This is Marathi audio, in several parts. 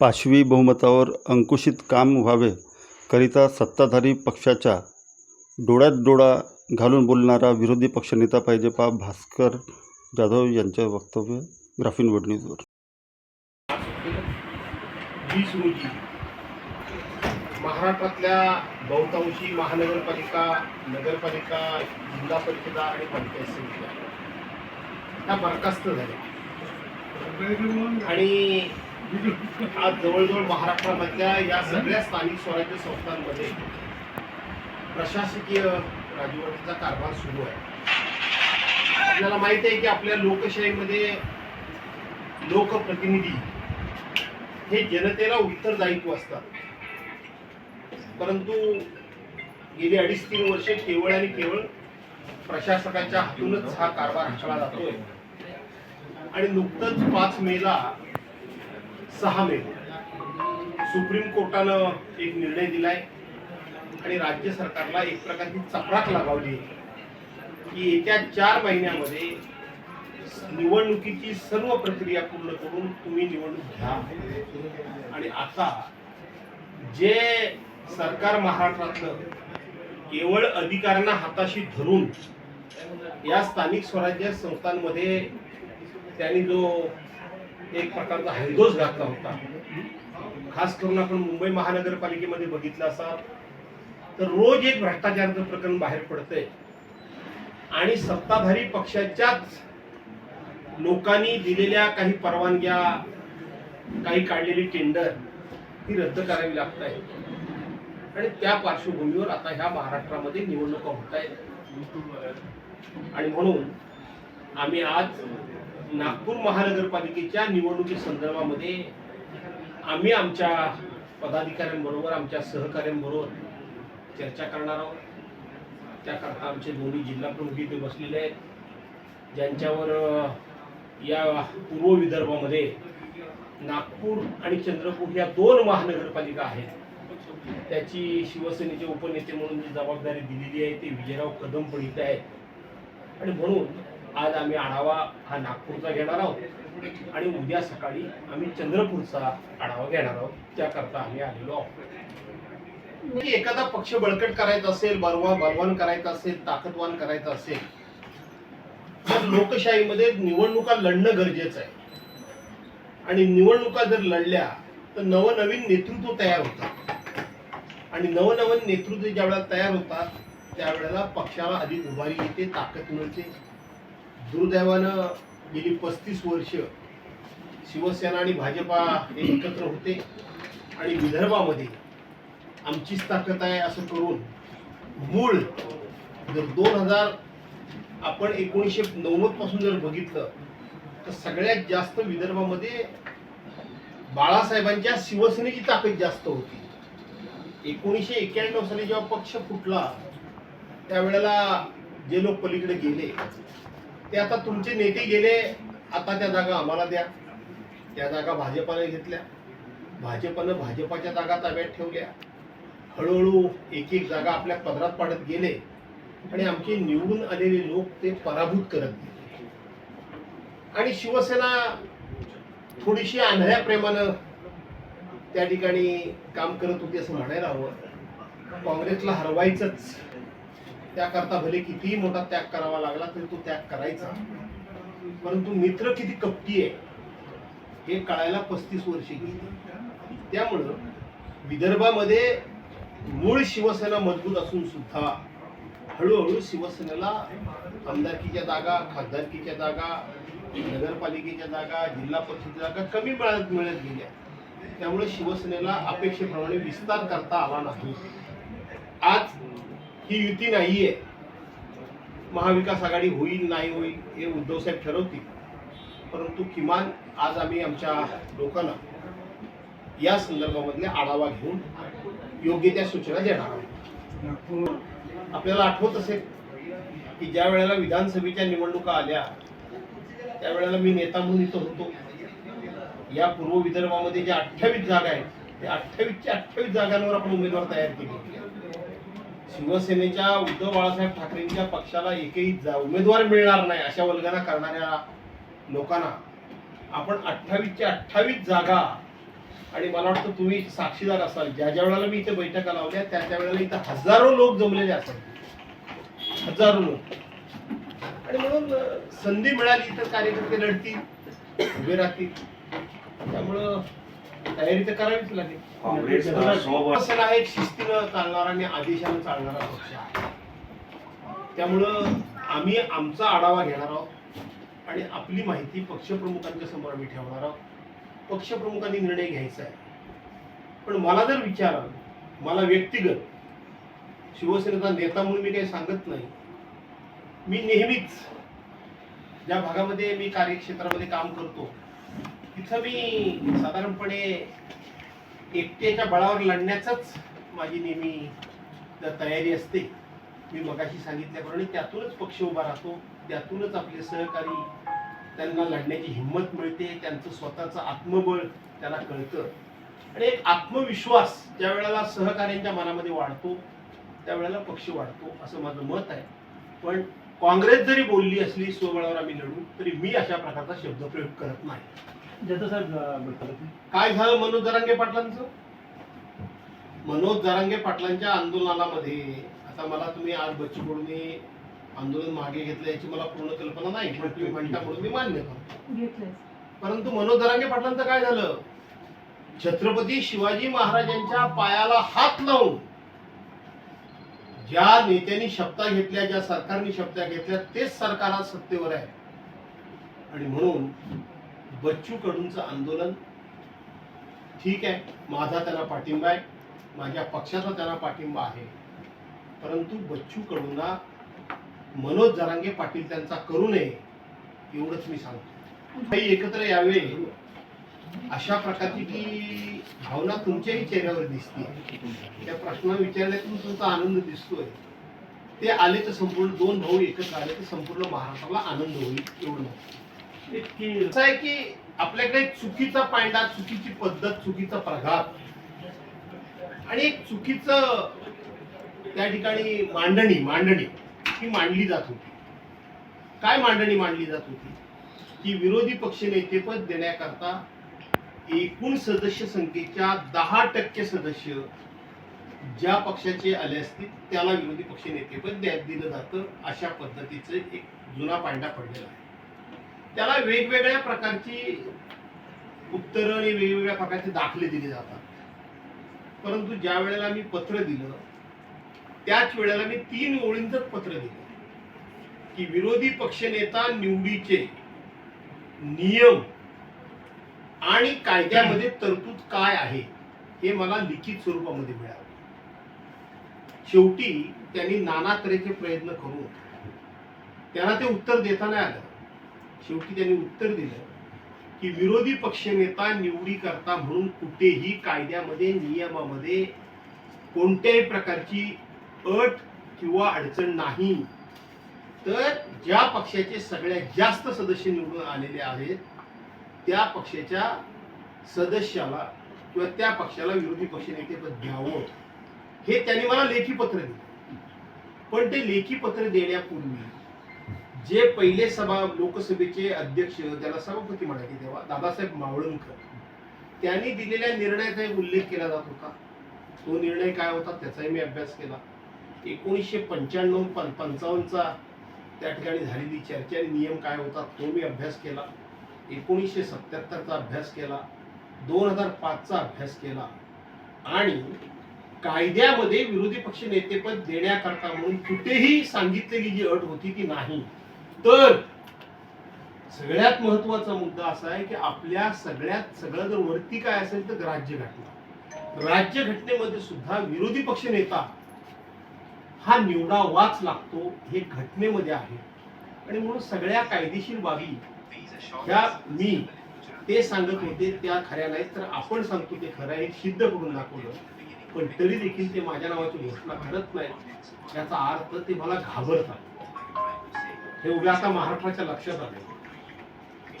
पाशवी बहुमतावर अंकुशित काम व्हावे करिता सत्ताधारी पक्षाच्या डोळ्यात डोळा घालून बोलणारा विरोधी पक्षनेता पाहिजे पा भास्कर जाधव यांचे वक्तव्य. ग्राफीण वर्ल्ड न्यूजवर वीस रोजी महाराष्ट्रातल्या बहुतांशी महानगरपालिका नगरपालिका जिल्हा परिषदा आणि पंचायत समित्या. ह्या बरखास्त झाल्या. आणि आज जवळजवळ महाराष्ट्रामधल्या या सगळ्या स्थानिक स्वराज्य संस्थांमध्ये प्रशासकीय राजवटीचा कारभार सुरू आहे. आपल्याला माहिती आहे की आपल्या लोकशाहीमध्ये लोकप्रतिनिधी हे जनतेला उत्तरदायित्व असतात. परंतु गेली अडीच तीन वर्षे केवळ आणि केवळ प्रशासकाच्या हातूनच हा कारभार हाताळला जातोय. आणि नुकतंच पाच मेला सहा मे. सुप्रीम कोर्टानं एक निर्णय दिलाय आणि राज्य सरकारला एक प्रकारची चपराक लागावली की येत्या चार महिन्यामध्ये निवडणुकीची सर्व प्रक्रिया पूर्ण करून तुम्ही निवडणूक घ्या. आणि आता जे सरकार महाराष्ट्रातलं केवळ अधिकाऱ्यांना हाताशी धरून या स्थानिक स्वराज्य संस्थांमध्ये त्यांनी जो एक प्रकारचा हैदोस घातला होता. खास करून आपण मुंबई महानगरपालिकेमध्ये बघितलं असाल तर रोज एक भ्रष्टाचाराचं प्रकरण बाहेर पडतंय. आणि सत्ताधारी पक्षाच्याच लोकांनी दिलेल्या काही परवानग्या काही काढलेली टेंडर ही रद्द करावी लागत आहे आणि त्या पार्श्वभूमीवर आता ह्या महाराष्ट्रामध्ये निवडणुका होत आहेत. आणि म्हणून आम्ही आज नागपूर महानगरपालिकेच्या निवडणुकी संदर्भामध्ये आम्ही आमच्या पदाधिकाऱ्यांबरोबर आमच्या सहकाऱ्यांबरोबर चर्चा करणार आहोत. त्याकरता आमचे दोन्ही जिल्हा प्रमुख इथे बसलेले आहेत. ज्यांच्यावर या पूर्व विदर्भामध्ये नागपूर आणि चंद्रपूर या दोन महानगरपालिका आहेत. त्याची शिवसेनेचे उपनेते म्हणून जी जबाबदारी दिलेली आहे ते विजयराव कदम पण इथे आहेत. आणि म्हणून आज आम्ही आढावा हा नागपूरचा घेणार आहोत. आणि उद्या सकाळी आम्ही चंद्रपूरचा आढावा घेणार आहोत. त्याकरता आम्ही आलेलो आहोत. एखादा पक्ष बळकट करायचा असेल बलवा बलवान करायचा असेल ताकदवान करायचा असेल तर लोकशाहीमध्ये निवडणुका लढणं गरजेचं आहे. आणि निवडणुका जर लढल्या तर नवनवीन नेतृत्व तयार होतात आणि नवनवीन नेतृत्व ज्या वेळेला तयार होतात त्यावेळेला पक्षाला अधिक उभारी येते ताकद मिळते. दुर्दैवानं गेली पस्तीस वर्ष शिवसेना आणि भाजपा हे एकत्र होते आणि विदर्भामध्ये आमचीच ताकद आहे असं करून मूळ जर दोन हजार आपण एकोणीसशे नव्वदपासून जर बघितलं तर सगळ्यात जास्त विदर्भामध्ये बाळासाहेबांच्या शिवसेनेची ताकद जास्त होती. एकोणीसशे एक्क्याण्णव साली जेव्हा पक्ष फुटला त्यावेळेला जे लोक पलीकडे गेले ते आता तुमचे नेते गेले आता त्या जागा आम्हाला द्या. त्या जागा भाजपाने घेतल्या. भाजपानं भाजपाच्या जागा ताब्यात ठेवल्या. हळूहळू एक एक जागा आपल्या पदरात पाडत गेले. आणि आमचे निवडून आलेले लोक ते पराभूत करत गेले. आणि शिवसेना थोडीशी आंधळ्या प्रेमानं त्या ठिकाणी काम करत होती असं म्हणायला हवं. काँग्रेसला हरवायचंच. त्याकरता भले कितीही मोठा त्याग करावा लागला तरी तो त्याग करायचा. परंतु मित्र किती कपटी आहे हे कळायला पस्तीस वर्षे गेली. त्यामुळं विदर्भामध्ये मूळ शिवसेना मजबूत असून सुद्धा हळूहळू शिवसेनेला आमदारकीच्या जागा खासदारकीच्या जागा नगरपालिकेच्या जागा जिल्हा परिषद जागा कमी मिळत मिळत गेल्या. त्यामुळे शिवसेनेला अपेक्षेप्रमाणे विस्तार करता आला नाही. आज ही युती नाही आहे महाविकास आघाडी होईल नाही होईल हे उद्धव साहेब ठरवतील. परंतु किमान आज आम्ही आमच्या लोकांना या संदर्भामधले आढावा घेऊन योग्य त्या सूचना देणार आहोत. आपल्याला आठवत असेल की ज्या वेळेला विधानसभेच्या निवडणुका आल्या त्यावेळेला मी नेता म्हणून इथं होतो. या पूर्व विदर्भामध्ये ज्या अठ्ठावीस जागा आहेत त्या अठ्ठावीसच्या अठ्ठावीस जागांवर आपण उमेदवार तयार केले. शिवसेनेच्या उद्धव बाळासाहेब ठाकरेंच्या पक्षाला एकही जा- उमेदवार मिळणार नाही अशा वल्गना करणाऱ्या लोकांना आपण अठ्ठावीसच्या अठ्ठावीस जागा आणि मला वाटतं तुम्ही साक्षीदार असाल. ज्या ज्या वेळेला मी इथे बैठका लावल्या त्या त्या वेळेला इथं हजारो लोक जमलेले असतात हजारो लोक. आणि म्हणून संधी मिळाली तर कार्यकर्ते लढतील उभे राहतील. त्यामुळं तयारी तर करावीच लागेल. असेल आहे एक शिस्तीनं चालणारा आणि आदेशानं चालणारा पक्ष आहे. त्यामुळं आम्ही आमचा आढावा घेणार आहोत आणि आपली माहिती पक्षप्रमुखांच्या समोर आम्ही ठेवणार आहोत. पक्षप्रमुखांनी निर्णय घ्यायचा आहे. पण मला जर विचाराल मला व्यक्तिगत शिवसेनेचा नेता म्हणून मी काही सांगत नाही. मी नेहमीच ज्या भागामध्ये मी कार्यक्षेत्रामध्ये काम करतो तिथं मी साधारणपणे एकट्याच्या बळावर लढण्याचाच माझी नेहमी तयारी असते. मी मगाशी सांगितल्याप्रमाणे त्यातूनच पक्ष उभा राहतो त्यातूनच आपले सहकारी त्यांना लढण्याची हिंमत मिळते त्यांचं स्वतःचं आत्मबळ त्याला कळतं. आणि एक आत्मविश्वास ज्या वेळेला सहकाऱ्यांच्या मनामध्ये वाढतो त्यावेळेला पक्ष वाढतो असं माझं मत आहे. पण काँग्रेस जरी बोलली असली स्वबळावर आम्ही लढू तरी मी अशा प्रकारचा शब्दप्रयोग करत नाही. साहेब. काय झालं मनोज जरांगे पाटलांचं? मनोज जरांगे पाटलांच्या आंदोलनामध्ये आता मला तुम्ही आज बच्चू कडूने आंदोलन मागे घेतलं याची मला पूर्ण कल्पना नाही. पण तुम्ही म्हणता म्हणून मी मान्य करतो. परंतु मनोज जरांगे पाटलांचं काय झालं? छत्रपती शिवाजी महाराजांच्या पायाला हात लावून ज्या नेत्यांनी शपथा घेतल्या ज्या सरकारने शपथा घेतल्या तेच सरकार आज सत्तेवर आहे. आणि म्हणून बच्चू कडूंचं आंदोलन. ठीक आहे माझा त्यांना पाठिंबा आहे माझ्या पक्षाचा त्यांना पाठिंबा आहे. परंतु बच्चू कडूंना मनोज जरांगे पाटील त्यांचा करू नये एवढंच मी सांगतो. काही एकत्र यावे. अशा प्रकारची की भावना तुमच्याही चेहऱ्यावर दिसते त्या प्रश्न विचारण्यातून तुमचा आनंद दिसतोय. ते आले तर संपूर्ण दोन भाऊ एकत्र आले तर संपूर्ण महाराष्ट्राला आनंद होईल एवढं इतकी असं आहे की आपल्याकडे चुकीचा पायंडा चुकीची पद्धत चुकीचा प्रघात आणि एक चुकीचं त्या ठिकाणी मांडणी मांडणी ही मांडली जात होती. काय मांडणी मांडली जात होती? की विरोधी पक्षनेतेपद देण्याकरता एकूण सदस्य संख्येच्या दहा टक्के सदस्य ज्या पक्षाचे आले असतील त्याला विरोधी पक्षनेतेपद द्या दिलं जातं अशा पद्धतीचं एक जुना पांडा पडलेला आहे. त्याला वेगवेगळ्या प्रकारची उत्तरं आणि वेगवेगळ्या प्रकारचे दाखले दिले जातात. परंतु ज्या वेळेला मी पत्र दिलं त्याच वेळेला मी तीन ओळींच पत्र दिलं. की विरोधी पक्षनेता निवडीचे नियम आणि कायद्यामध्ये तरतूद काय आहे हे मला लिखित स्वरूपामध्ये मिळालं. शेवटी त्यांनी नाना तऱ्हेचे प्रयत्न करून त्यांना ते उत्तर देता नाही आलं. शेवटी त्यांनी उत्तर दिलं की विरोधी पक्षनेता निवडी करता म्हणून कुठेही कायद्यामध्ये नियमामध्ये कोणत्याही प्रकारची अट किंवा अडचण नाही. तर ज्या पक्षाचे सगळ्यात जास्त सदस्य निवडून आलेले आहेत त्या पक्षाच्या सदस्याला किंवा त्या पक्षाला विरोधी पक्षनेतेपद द्यावं हे त्यांनी मला लेखी पत्र दिलं. पण ते लेखी पत्र देण्यापूर्वी जे पहिले सभा लोकसभेचे अध्यक्ष त्याला सभापती म्हणायचे तेव्हा दादासाहेब मावळणकर त्यांनी दिलेल्या निर्णयाचा उल्लेख केला जात होता. तो निर्णय काय होता त्याचाही मी अभ्यास केला. एकोणीसशे पंच्याण्णव पं पंचावन्नचा त्या ठिकाणी झालेली चर्चा आणि नियम काय होता तो मी अभ्यास केला. एकोणीसशे सत्याहत्तरचा अभ्यास केला. दोन हजार पाचचा अभ्यास केला. आणि कायद्यामध्ये विरोधी पक्ष नेतेपद देण्याकरता म्हणून कुठेही सांगितलेली जी अट होती ती नाही. तर सगळ्यात महत्त्वाचा मुद्दा असा आहे की आपल्या सगळ्यात सगळं जर वरती काय असेल तर राज्य घटना. राज्य घटनेमध्ये सुद्धा विरोधी पक्ष नेता हा निवडावाच लागतो हे घटनेमध्ये आहे. आणि म्हणून सगळ्या कायदेशीर बाबी ह्या मी ते सांगत होते त्या खऱ्या नाहीत तर आपण सांगतो ते खरं आहे सिद्ध करून दाखवलं. पण तरी देखील ते माझ्या नावाची घोषणा करत नाहीत. याचा अर्थ ते मला घाबरतात. हे उभ्या आता महाराष्ट्राच्या लक्षात आले.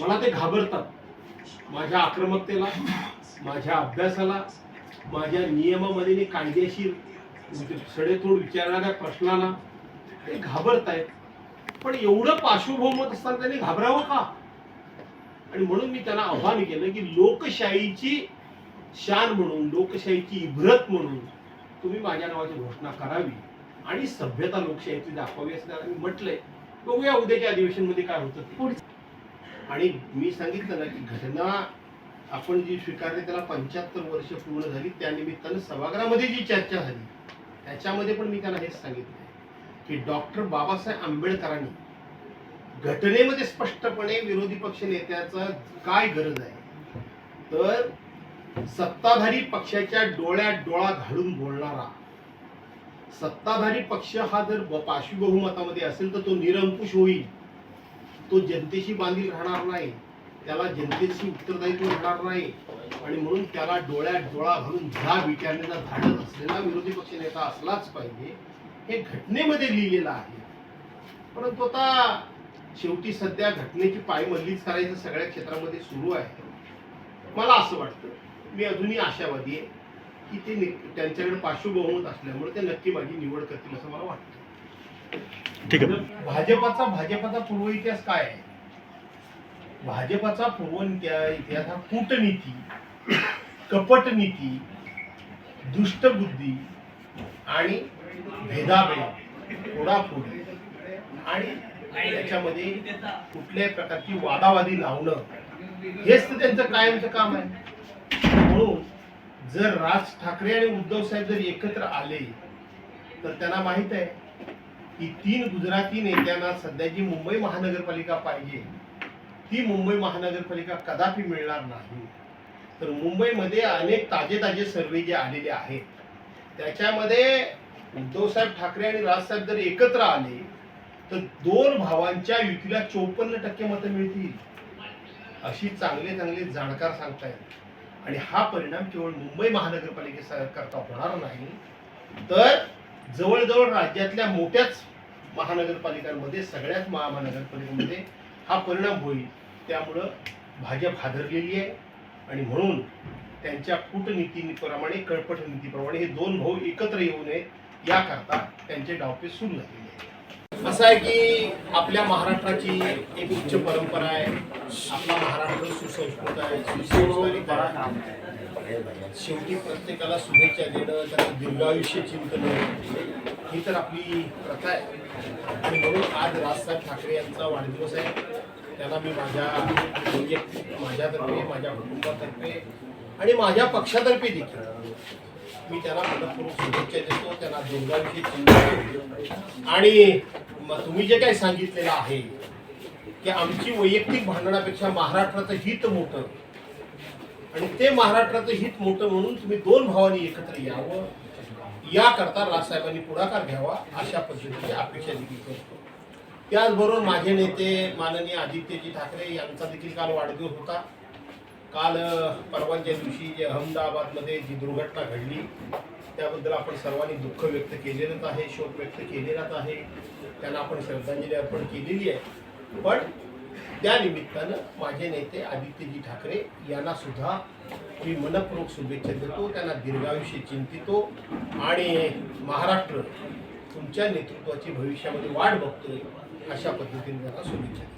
मला ते घाबरतात. माझ्या आक्रमकतेला माझ्या अभ्यासाला माझ्या नियमामध्ये मी कायदेशीर सडेतोड विचारणाऱ्या प्रश्नाला ते घाबरतायत. पण एवढं पार्श्वभूमत असताना त्यांनी घाबरावं का? आणि म्हणून मी त्यांना आव्हान केलं की लोकशाहीची शान म्हणून लोकशाहीची इब्रत म्हणून तुम्ही माझ्या नावाची घोषणा करावी आणि सभ्यता लोकशाहीची दाखवावी असं मी म्हटलंय. बघूया उद्याच्या अधिवेशनमध्ये काय होतं. आणि मी सांगितलं ना की घटना आपण जी स्वीकारली त्याला पंच्याहत्तर वर्ष पूर्ण झाली त्या निमित्तानं सभागृहामध्ये जी चर्चा झाली त्याच्यामध्ये पण मी त्यांना हेच सांगितलं की डॉक्टर बाबासाहेब आंबेडकरांनी घटनेमध्ये स्पष्टपणे विरोधी पक्ष नेत्याचा काय गरज आहे तर सत्ताधारी पक्षाच्या डोळ्यात डोळा घालून बोलणारा सत्ताधारी पक्ष हा जर पाशवी बहुमतामध्ये असेल तर तो निरंकुश होईल. तो जनतेशी बांधील राहणार नाही. त्याला जनतेशी उत्तरदायित्व राहणार नाही. आणि म्हणून त्याला डोळ्यात डोळा घालून जा विचारण्याचा धाडत असलेला विरोधी पक्ष नेता असलाच पाहिजे. हे घटनेमध्ये लिहिलेलं आहे. परंतु आता शेवटी सध्या घटनेची पायमल्लीच करायचं सगळ्या क्षेत्रामध्ये सुरू आहे. मला असं वाटतं. मी अजूनही आशावादी आहे. की ते त्यांच्याकडे पार्श्वभूमत असल्यामुळे ते नक्की माझी निवड करतील असं मला वाटतं. ठीक आहे. भाजपाचा भाजपाचा पूर्व इतिहास काय आहे? भाजपाचा पूर्व इतिहा- इतिहास हा कूटनीती कपटनीती दुष्टबुद्धी आणि भेदाभेद फोडाफोडी आणि त्याच्यामध्ये कुठल्याही प्रकारची वादावादी लावणं हेच तर त्यांचं कायमचं काम आहे. म्हणून जर राज ठाकरे आणि उद्धव साहेब जर एकत्र आले तर त्यांना माहीत आहे की तीन गुजराती नेत्यांना सध्या जी मुंबई महानगरपालिका पाहिजे. ती मुंबई महानगरपालिका कदापि मिळणार नाही. तर मुंबईमध्ये अनेक ताजे ताजे सर्वे जे आलेले आहेत त्याच्यामध्ये उद्धवसाहेब ठाकरे आणि राजसाहेब जर एकत्र आले तर दोन भावांच्या युतीला चोपन्न टक्के मतं मिळतील अशी चांगले चांगले जाणकार सांगतायत. आणि हा परिणाम केवळ मुंबई महानगरपालिकेकरता होणार नाही तर जवळजवळ राज्यातल्या मोठ्याच महानगरपालिकांमध्ये सगळ्याच महानगरपालिकेमध्ये महानगरपालिकांमध्ये हा परिणाम होईल. त्यामुळं भाजप हादरलेली आहे आणि म्हणून त्यांच्या कूटनीतीप्रमाणे कळपट नीतीप्रमाणे हे दोन भाऊ एकत्र येऊ नयेत याकरता त्यांचे डावपे सुरू झालेले आहेत. असं आहे की आपल्या महाराष्ट्राची एक उच्च परंपरा आहे. आपला महाराष्ट्र सुसंस्कृत आहे सुसंस्कृत आहे. शेवटी प्रत्येकाला शुभेच्छा देणं त्याला दीर्घायुष्य चिंतनं ही तर आपली प्रथा आहे. आणि म्हणून आज राजसाहेब ठाकरे यांचा वाढदिवस आहे. त्याला मी माझ्या वैयक्तिक माझ्यातर्फे माझ्या कुटुंबातर्फे आणि माझ्या पक्षातर्फे देखील मी त्याला मनपूर्वक शुभेच्छा देतो त्यांना दीर्घायुष्य आणि तुम्ही जे काही सांगितलेलं आहे की आमची वैयक्तिक भांडणापेक्षा महाराष्ट्राचं हित मोठं. आणि ते महाराष्ट्राचं हित मोठं म्हणून तुम्ही दोन भावांनी एकत्र यावं. याकरता राजसाहेबांनी पुढाकार घ्यावा अशा पद्धतीची अपेक्षा देखील करतो. त्याचबरोबर माझे नेते माननीय आदित्यजी ठाकरे यांचा देखील काल वाढदिवस होता. काल परवाच्या दिवशी जे अहमदाबादमध्ये जी दुर्घटना घडली त्याबद्दल आपण सर्वांनी दुःख व्यक्त केलेलंच आहे शोक व्यक्त केलेलाच आहे. त्यांना आपण श्रद्धांजली अर्पण केलेली आहे. पण त्यानिमित्तानं माझे नेते आदित्यजी ठाकरे यांना सुद्धा मी मनपूर्वक शुभेच्छा देतो. त्यांना दीर्घायुष्य चिंतितो आणि महाराष्ट्र तुमच्या नेतृत्वाची भविष्यामध्ये वाढ बघतोय अशा पद्धतीने त्यांना शुभेच्छा देतो.